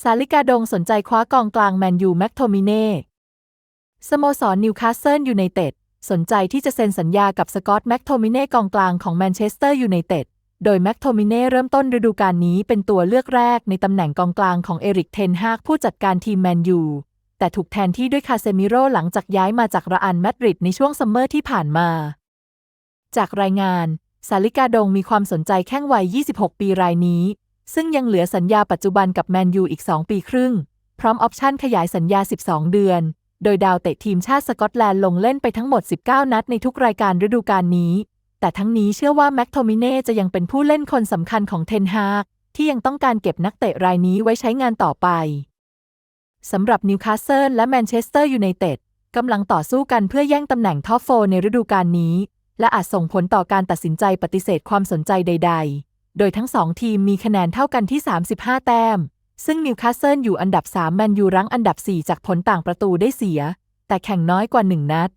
สาลิกาดงสนใจคว้ากองกลางแมนยูแม็กโทมิเน่ สโมสรนิวคาสเซิลยูไนเต็ดสนใจที่จะเซ็นสัญญากับสกอตแม็กโทมิเน่กองกลางของแมนเชสเตอร์ยูไนเต็ด โดยแม็กโทมิเน่เริ่มต้นฤดูกาลนี้เป็นตัวเลือกแรกในตำแหน่งกองกลางของเอริกเทนฮากผู้จัดการทีมแมนยูแต่ถูกแทนที่ด้วยคาเซมิโรหลังจากย้ายมาจากระอันมาดริดในช่วงซัมเมอร์ที่ผ่านมา จากรายงาน สาลิกาดงมีความสนใจแข้งวัย 26 ปีรายนี้ ซึ่งยังเหลือสัญญาปัจจุบันกับแมนยูอีก 2 ปีครึ่ง พร้อมออปชั่นขยายสัญญา 12 เดือน โดยดาวเตะทีมชาติสกอตแลนด์ลงเล่นไปทั้งหมด 19 นัดในทุกรายการฤดูกาลนี้ แต่ทั้งนี้เชื่อว่าแม็กโทมิเน่จะยังเป็นผู้เล่นคนสำคัญของเทนฮากที่ยังต้องการเก็บนักเตะรายนี้ไว้ใช้งานต่อไปสำหรับนิวคาสเซิลและแมนเชสเตอร์ยูไนเต็ดกำลังต่อสู้กันเพื่อแย่งตำแหน่งท็อปโฟในฤดูกาลนี้ และอาจส่งผลต่อการตัดสินใจปฏิเสธความสนใจใด ๆ โดยทั้งสองทีมมีคะแนนเท่ากันที่ 35 แต้ม ซึ่งนิวคาสเซิลอยู่อันดับ 3 แมนยูรั้งอันดับ 4 จากผลต่างประตูได้เสีย แต่แข่งน้อยกว่า 1 นัด